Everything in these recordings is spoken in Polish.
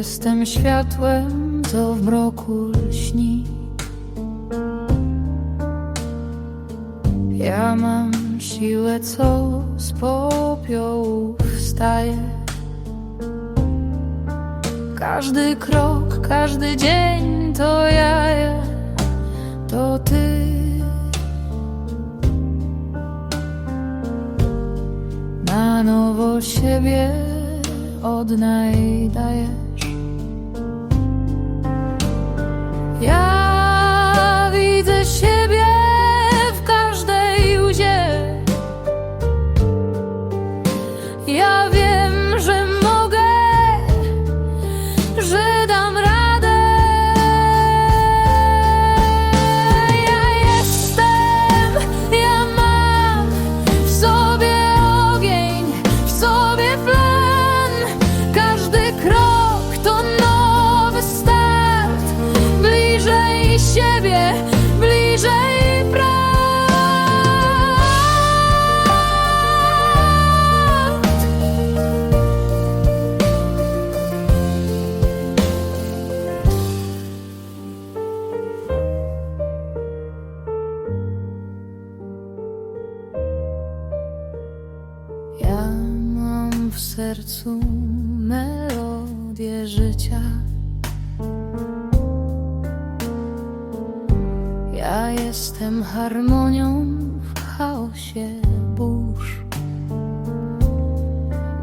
Jestem światłem, co w mroku lśni. Ja mam siłę, co z popiołu wstaje. Każdy krok, każdy dzień to ja, ja to ty. Na nowo siebie odnajdajesz. Ja Bliżej. Ja mam w sercu melodię życia. Jestem harmonią w chaosie burz.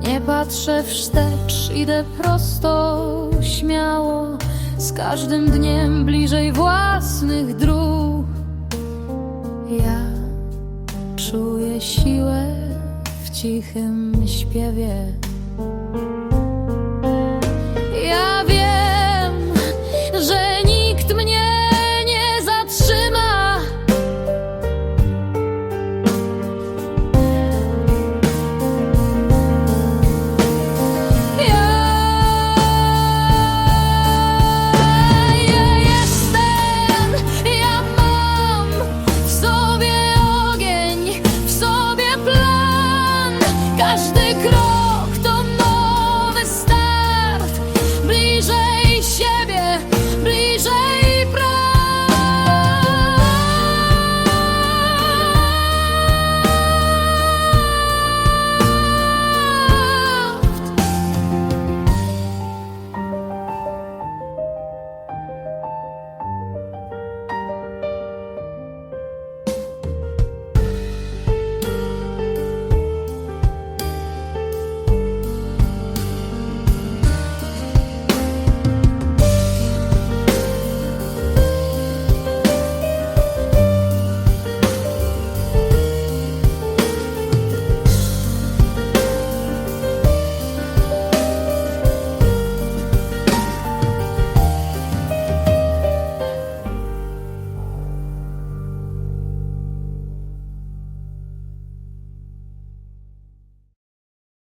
Nie patrzę wstecz, idę prosto, śmiało, z każdym dniem bliżej własnych dróg. Ja Czuję siłę w cichym śpiewie estás